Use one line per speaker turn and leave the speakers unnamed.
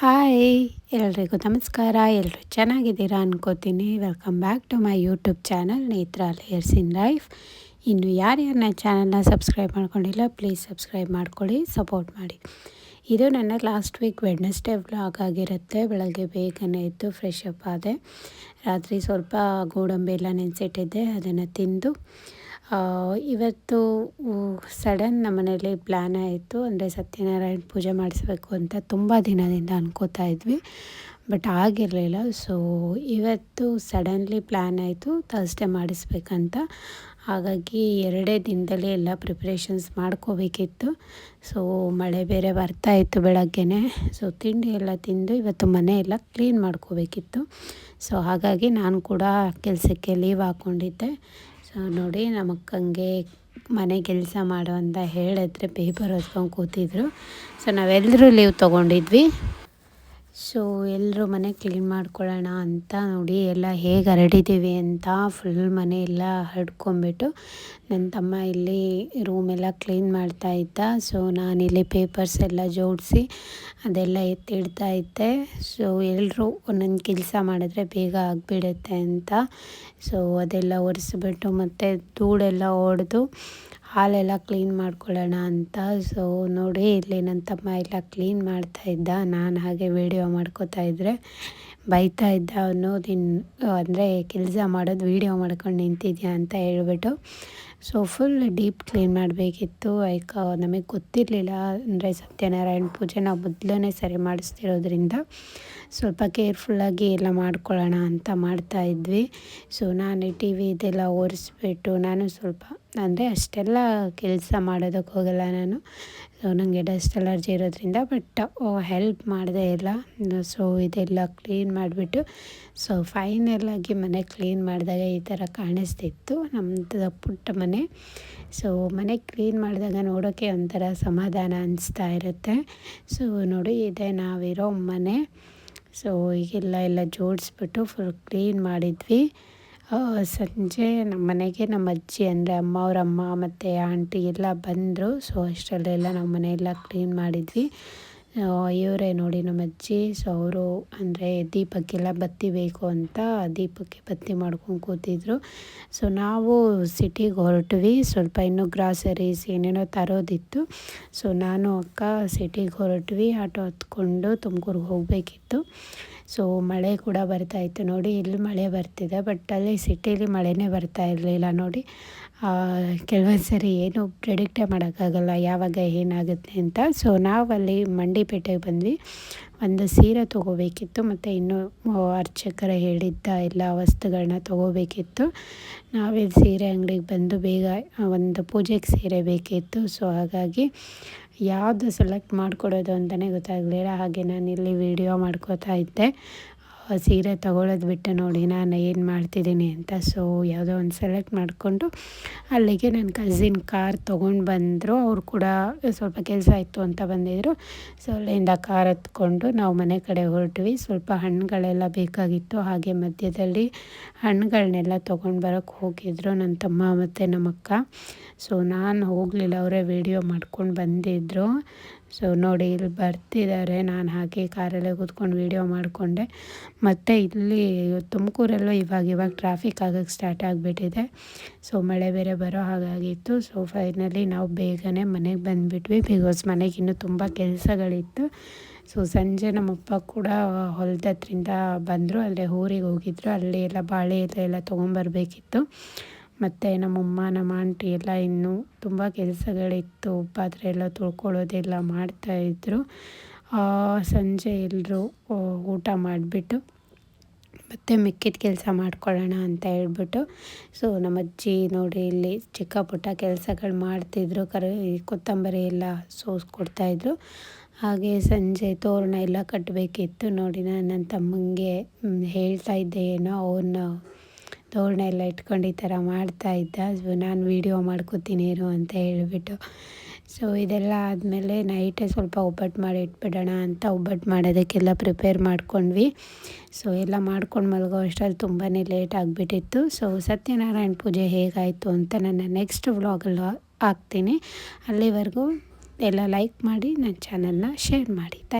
Hi, ಎಲ್ರಿಗೂ ನಮಸ್ಕಾರ ಎಲ್ಲರೂ ಚೆನ್ನಾಗಿದ್ದೀರಾ ಅನ್ಕೋತೀನಿ. Welcome back to my YouTube channel Netra layers in life ಇನ್ನು ಯಾರ್ಯಾರು ನನ್ನ ಚಾನಲ್ನ ಸಬ್ಸ್ಕ್ರೈಬ್ ಮಾಡ್ಕೊಂಡಿಲ್ಲ ಪ್ಲೀಸ್ ಸಬ್ಸ್ಕ್ರೈಬ್ ಮಾಡ್ಕೊಳ್ಳಿ ಸಪೋರ್ಟ್ ಮಾಡಿ. ಇದು ನನ್ನ ಲಾಸ್ಟ್ ವೀಕ್ ವೆಡ್ನೆಸ್ಡೇ ವ್ಲಾಗ್ ಆಗಿರುತ್ತೆ. ಬೆಳಗ್ಗೆ ಬೇಗನೆ ಎದ್ದು ಫ್ರೆಶ್ ಅಪ್ ಆದೆ. ರಾತ್ರಿ ಸ್ವಲ್ಪ ಗೋಡಂಬಿ ಎಲ್ಲ ನೆನೆಸಿಟ್ಟಿದ್ದೆ, ಅದನ್ನು ತಿಂದು. ಇವತ್ತು ಸಡನ್ ನಮ್ಮ ಮನೇಲಿ ಪ್ಲ್ಯಾನ್ ಆಯಿತು. ಅಂದರೆ ಸತ್ಯನಾರಾಯಣ ಪೂಜೆ ಮಾಡಿಸ್ಬೇಕು ಅಂತ ತುಂಬ ದಿನದಿಂದ ಅನ್ಕೋತಾ ಇದ್ವಿ. ಬಟ್ ಆಗಿರಲಿಲ್ಲ. ಸೊ ಇವತ್ತು ಸಡನ್ಲಿ ಪ್ಲ್ಯಾನ್ ಆಯಿತು. ಥರ್ಸ್ಡೇ ಮಾಡಿಸ್ಬೇಕಂತ. ಹಾಗಾಗಿ ಎರಡೇ ದಿನದಲ್ಲಿ ಎಲ್ಲ ಪ್ರಿಪ್ರೇಷನ್ಸ್ ಮಾಡ್ಕೋಬೇಕಿತ್ತು. ಸೊ ಮಳೆ ಬೇರೆ ಬರ್ತಾ ಇತ್ತು ಬೆಳಗ್ಗೆನೆ. ಸೊ ತಿಂಡಿ ಎಲ್ಲ ತಿಂದು ಇವತ್ತು ಮನೆ ಎಲ್ಲ ಕ್ಲೀನ್ ಮಾಡ್ಕೋಬೇಕಿತ್ತು. ಸೊ ಹಾಗಾಗಿ ನಾನು ಕೂಡ ಕೆಲಸಕ್ಕೆ ಲೀವ್ ಹಾಕ್ಕೊಂಡಿದ್ದೆ ನೋಡಿ ನಮ್ಮ ಮನೆ ಕೆಲಸ ಮಾಡು ಅಂತ ಹೇಳಿದ್ರೆ ಪೇಪರ್ ಹೊತ್ಕೊಂಡು ಕೂತಿದ್ರು. ಸೊ ನಾವೆಲ್ಲರೂ ಲೀವ್ ತೊಗೊಂಡಿದ್ವಿ. ಸೊ ಎಲ್ಲರೂ ಮನೆ ಕ್ಲೀನ್ ಮಾಡ್ಕೊಳ್ಳೋಣ ಅಂತ ನೋಡಿ ಎಲ್ಲ ಹೇಗೆ ಹರಡಿದ್ದೀವಿ ಅಂತ ಫುಲ್ ಮನೆ ಎಲ್ಲ ಹರಡ್ಕೊಂಬಿಟ್ಟು ನನ್ನ ತಮ್ಮ ಇಲ್ಲಿ ರೂಮೆಲ್ಲ ಕ್ಲೀನ್ ಮಾಡ್ತಾ ಇದ್ದ. ಸೊ ನಾನಿಲ್ಲಿ ಪೇಪರ್ಸ್ ಎಲ್ಲ ಜೋಡಿಸಿ ಅದೆಲ್ಲ ಎತ್ತಿಡ್ತಾ ಇದ್ದೆ. ಸೊ ಎಲ್ಲರೂ ಒಂದೊಂದು ಕೆಲಸ ಮಾಡಿದ್ರೆ ಬೇಗ ಆಗಿಬಿಡುತ್ತೆ ಅಂತ. ಸೊ ಅದೆಲ್ಲ ಒರೆಸ್ಬಿಟ್ಟು ಮತ್ತು ಧೂಳೆಲ್ಲ ಹೊಡೆದು ಹಾಲೆಲ್ಲ ಕ್ಲೀನ್ ಮಾಡ್ಕೊಳ್ಳೋಣ ಅಂತ. ಸೊ ನೋಡಿ, ಇಲ್ಲಿ ನನ್ನ ತಮ್ಮ ಎಲ್ಲ ಕ್ಲೀನ್ ಮಾಡ್ತಾ ಇದ್ದ. ನಾನು ಹಾಗೆ ವೀಡಿಯೋ ಮಾಡ್ಕೋತಾ ಇದ್ದರೆ ಬೈತಾ ಇದ್ದ ಅವನು. ನಿನ್ನ ಅಂದರೆ ಕೆಲಸ ಮಾಡೋದು ವೀಡಿಯೋ ಮಾಡ್ಕೊಂಡು ನಿಂತಿದ್ಯಾ ಅಂತ ಹೇಳ್ಬಿಟ್ಟು. ಸೊ ಫುಲ್ ಡೀಪ್ ಕ್ಲೀನ್ ಮಾಡಬೇಕಿತ್ತು. ಲೈಕ್ ನಮಗೆ ಗೊತ್ತಿರಲಿಲ್ಲ. ಅಂದರೆ ಸತ್ಯನಾರಾಯಣ ಪೂಜೆ ನಾವು ಮೊದಲನೇ ಸರಿ ಮಾಡಿಸ್ತಿರೋದ್ರಿಂದ ಸ್ವಲ್ಪ ಕೇರ್ಫುಲ್ಲಾಗಿ ಎಲ್ಲ ಮಾಡ್ಕೊಳ್ಳೋಣ ಅಂತ ಮಾಡ್ತಾ ಇದ್ವಿ. ಸೊ ನಾನು ಟಿ ವಿ ಇದೆಲ್ಲ ಒರೆಸ್ಬಿಟ್ಟು ನಾನು ಸ್ವಲ್ಪ ಅಂದರೆ ಅಷ್ಟೆಲ್ಲ ಕೆಲಸ ಮಾಡೋದಕ್ಕೆ ಹೋಗಲ್ಲ ನಾನು. ಸೊ ನನಗೆ ಡಸ್ಟ್ ಅಲರ್ಜಿ ಇರೋದ್ರಿಂದ ಬಟ್ ಹೆಲ್ಪ್ ಮಾಡಿದೆ ಇಲ್ಲ. ಸೊ ಇದೆಲ್ಲ ಕ್ಲೀನ್ ಮಾಡಿಬಿಟ್ಟು ಸೊ ಆಗಿ ಮನೆ ಕ್ಲೀನ್ ಮಾಡಿದಾಗ ಈ ಥರ ಕಾಣಿಸ್ತಿತ್ತು. ನಮ್ಮದು ಪುಟ್ಟ ಮನೆ. ಸೊ ಮನೆ ಕ್ಲೀನ್ ಮಾಡಿದಾಗ ನೋಡೋಕ್ಕೆ ಒಂಥರ ಸಮಾಧಾನ ಅನಿಸ್ತಾ ಇರುತ್ತೆ. ಸೊ ನೋಡಿ, ಇದೆ ನಾವಿರೋ ಮನೆ. ಸೊ ಈಗೆಲ್ಲ ಎಲ್ಲ ಜೋಡಿಸ್ಬಿಟ್ಟು ಫುಲ್ ಕ್ಲೀನ್ ಮಾಡಿದ್ವಿ. ಸಂಜೆ ನಮ್ಮ ಮನೆಗೆ ನಮ್ಮ ಅಜ್ಜಿ ಅಂದರೆ ಅಮ್ಮ, ಅವ್ರ ಅಮ್ಮ ಮತ್ತು ಆಂಟಿ ಎಲ್ಲ ಬಂದರು. ಸೊ ಅಷ್ಟರಲ್ಲೆಲ್ಲ ನಮ್ಮ ಮನೆಯೆಲ್ಲ ಕ್ಲೀನ್ ಮಾಡಿದ್ವಿ. ಇವರೇ ನೋಡಿ ನಮ್ಮ ಅಜ್ಜಿ. ಸೊ ಅವರು ಅಂದರೆ ದೀಪಕ್ಕೆಲ್ಲ ಬತ್ತಿ ಬೇಕು ಅಂತ ದೀಪಕ್ಕೆ ಬತ್ತಿ ಮಾಡ್ಕೊಂಡು ಕೂತಿದ್ರು. ಸೊ ನಾವು ಸಿಟಿಗೆ ಹೊರಟ್ವಿ. ಸ್ವಲ್ಪ ಇನ್ನೂ ಗ್ರಾಸರೀಸ್ ಏನೇನೋ ತರೋದಿತ್ತು. ಸೊ ನಾನು, ಅಕ್ಕ ಸಿಟಿಗೆ ಹೊರಟ್ವಿ. ಆಟೋ ಹತ್ಕೊಂಡು ತುಮಕೂರಿಗೆ ಹೋಗಬೇಕಿತ್ತು. ಸೊ ಮಳೆ ಕೂಡ ಬರ್ತಾ ಇತ್ತು ನೋಡಿ, ಇಲ್ಲಿ ಮಳೆ ಬರ್ತಿದೆ ಬಟ್ ಅಲ್ಲಿ ಸಿಟಿಲಿ ಮಳೆನೇ ಬರ್ತಾ ಇರಲಿಲ್ಲ ನೋಡಿ. ಕೆಲವೊಂದು ಸರಿ ಏನು ಪ್ರಿಡಿಕ್ಟೇ ಮಾಡೋಕ್ಕಾಗಲ್ಲ, ಯಾವಾಗ ಏನಾಗುತ್ತೆ ಅಂತ. ಸೊ ನಾವಲ್ಲಿ ಮಂಡಿಪೇಟೆಗೆ ಬಂದ್ವಿ. ಒಂದು ಸೀರೆ ತೊಗೋಬೇಕಿತ್ತು, ಮತ್ತು ಇನ್ನೂ ಅರ್ಚಕರ ಹೇಳಿದ್ದ ಎಲ್ಲ ವಸ್ತುಗಳನ್ನ ತೊಗೋಬೇಕಿತ್ತು. ನಾವೇ ಸೀರೆ ಅಂಗಡಿಗೆ ಬಂದು ಬೇಗ ಒಂದು ಪೂಜೆಗೆ ಸೀರೆ ಬೇಕಿತ್ತು. ಸೊ ಹಾಗಾಗಿ ಯಾವುದು ಸೆಲೆಕ್ಟ್ ಮಾಡಿಕೊಡೋದು ಅಂತಲೇ ಗೊತ್ತಾಗಲಿಲ್ಲ. ಹಾಗೆ ನಾನು ಇಲ್ಲಿ ವೀಡಿಯೋ ಮಾಡ್ಕೋತಾ ಇದ್ದೆ. ಸೀರೆ ತಗೊಳ್ಳೋದು ಬಿಟ್ಟು ನೋಡಿ ನಾನು ಏನು ಮಾಡ್ತಿದ್ದೀನಿ ಅಂತ. ಸೊ ಯಾವುದೋ ಒಂದು ಸೆಲೆಕ್ಟ್ ಮಾಡಿಕೊಂಡು ಅಲ್ಲಿಗೆ ನನ್ನ ಕಝಿನ್ ಕಾರ್ ತೊಗೊಂಡು ಬಂದರು. ಅವರು ಕೂಡ ಸ್ವಲ್ಪ ಕೆಲಸ ಇತ್ತು ಅಂತ ಬಂದಿದ್ದರು ಸೊ ಅಲ್ಲಿಂದ ಕಾರ್ ಹತ್ಕೊಂಡು ನಾವು ಮನೆ ಕಡೆ ಹೊರಟ್ವಿ. ಸ್ವಲ್ಪ ಹಣ್ಣುಗಳೆಲ್ಲ ಬೇಕಾಗಿತ್ತು. ಹಾಗೆ ಮಧ್ಯದಲ್ಲಿ ಹಣ್ಣುಗಳನ್ನೆಲ್ಲ ತೊಗೊಂಡು ಬರೋಕ್ಕೆ ಹೋಗಿದ್ರು ನನ್ನ ತಮ್ಮ ಮತ್ತು ನಮ್ಮ ಅಕ್ಕ ಸೊ ನಾನು ಹೋಗಲಿಲ್ಲ. ಅವರೇ ವೀಡಿಯೋ ಮಾಡ್ಕೊಂಡು ಬಂದಿದ್ದರು ಸೊ ನೋಡಿ, ಇಲ್ಲಿ ಬರ್ತಿದ್ದಾರೆ. ನಾನು ಹಾಗೆ ಕಾರಲ್ಲೇ ಕೂತ್ಕೊಂಡು ವೀಡಿಯೋ ಮಾಡಿಕೊಂಡೆ. ಮತ್ತು ಇಲ್ಲಿ ತುಮಕೂರಲ್ಲೂ ಇವಾಗ ಇವಾಗ ಟ್ರಾಫಿಕ್ ಆಗೋಕ್ಕೆ ಸ್ಟಾರ್ಟ್ ಆಗಿಬಿಟ್ಟಿದೆ. ಸೊ ಮಳೆ ಬೇರೆ ಬರೋ ಹಾಗಾಗಿತ್ತು. ಸೊ ಫೈನಲಿ ನಾವು ಬೇಗನೆ ಮನೆಗೆ ಬಂದುಬಿಟ್ವಿ. ಬಿಕಾಸ್ ಮನೆಗೆ ಇನ್ನೂ ತುಂಬ ಕೆಲಸಗಳಿತ್ತು. ಸೊ ಸಂಜೆ ನಮ್ಮಪ್ಪ ಕೂಡ ಹೊಲದತ್ರಿಂದ ಬಂದರು. ಅಲ್ಲೇ ಊರಿಗೆ ಹೋಗಿದ್ರು. ಅಲ್ಲಿ ಎಲ್ಲ ಬಾಳೆ ಎಲೆ ಎಲ್ಲ ತೊಗೊಂಬರ್ಬೇಕಿತ್ತು. ಮತ್ತು ನಮ್ಮಮ್ಮ, ನಮ್ಮ ಆಂಟಿ ಎಲ್ಲ ಇನ್ನೂ ತುಂಬ ಕೆಲಸಗಳಿತ್ತು. ಪಾತ್ರೆ ಎಲ್ಲ ತೊಳ್ಕೊಳ್ಳೋದೆಲ್ಲ ಮಾಡ್ತಾಯಿದ್ರು ಸಂಜೆ ಎಲ್ಲರೂ ಊಟ ಮಾಡಿಬಿಟ್ಟು ಮತ್ತು ಮಿಕ್ಕಿದ ಕೆಲಸ ಮಾಡ್ಕೊಳ್ಳೋಣ ಅಂತ ಹೇಳ್ಬಿಟ್ಟು. ಸೊ ನಮ್ಮ ಅಜ್ಜಿ ನೋಡಿ ಇಲ್ಲಿ ಚಿಕ್ಕ ಪುಟ್ಟ ಕೆಲಸಗಳು ಮಾಡ್ತಿದ್ರು. ಕರೆ, ಕೊತ್ತಂಬರಿ ಎಲ್ಲ ಸೋಸ್ಕೊಡ್ತಾಯಿದ್ರು ಹಾಗೆ ಸಂಜೆ ತೋರಣ ಎಲ್ಲ ಕಟ್ಟಬೇಕಿತ್ತು ನೋಡಿ, ನಾನು ನನ್ನ ತಮ್ಮಂಗೆ ಹೇಳ್ತಾ ಇದ್ದೆ, ಏನೋ ಅವನ್ನ ತೋರಣ ಎಲ್ಲ ಇಟ್ಕೊಂಡು ಈ ಥರ ಮಾಡ್ತಾಯಿದ್ದ ನಾನು ವೀಡಿಯೋ ಮಾಡ್ಕೋತೀನಿ ಇರು ಅಂತ ಹೇಳಿಬಿಟ್ಟು. ಸೊ ಇದೆಲ್ಲ ಆದಮೇಲೆ ನೈಟೇ ಸ್ವಲ್ಪ ಒಬ್ಬಟ್ಟು ಮಾಡಿ ಇಟ್ಬಿಡೋಣ ಅಂತ ಒಬ್ಬಟ್ಟು ಮಾಡೋದಕ್ಕೆಲ್ಲ ಪ್ರಿಪೇರ್ ಮಾಡ್ಕೊಂಡ್ವಿ. ಸೊ ಎಲ್ಲ ಮಾಡ್ಕೊಂಡು ಮಲಗೋ ಅಷ್ಟರಲ್ಲಿ ತುಂಬಾ ಲೇಟ್ ಆಗಿಬಿಟ್ಟಿತ್ತು. ಸೊ ಸತ್ಯನಾರಾಯಣ ಪೂಜೆ ಹೇಗಾಯಿತು ಅಂತ ನನ್ನ ನೆಕ್ಸ್ಟ್ ವ್ಲಾಗಲ್ಲಿ ಹಾಕ್ತೀನಿ. ಅಲ್ಲಿವರೆಗೂ ಎಲ್ಲ ಲೈಕ್ ಮಾಡಿ, ನನ್ನ ಚಾನಲ್ನ ಶೇರ್ ಮಾಡಿ.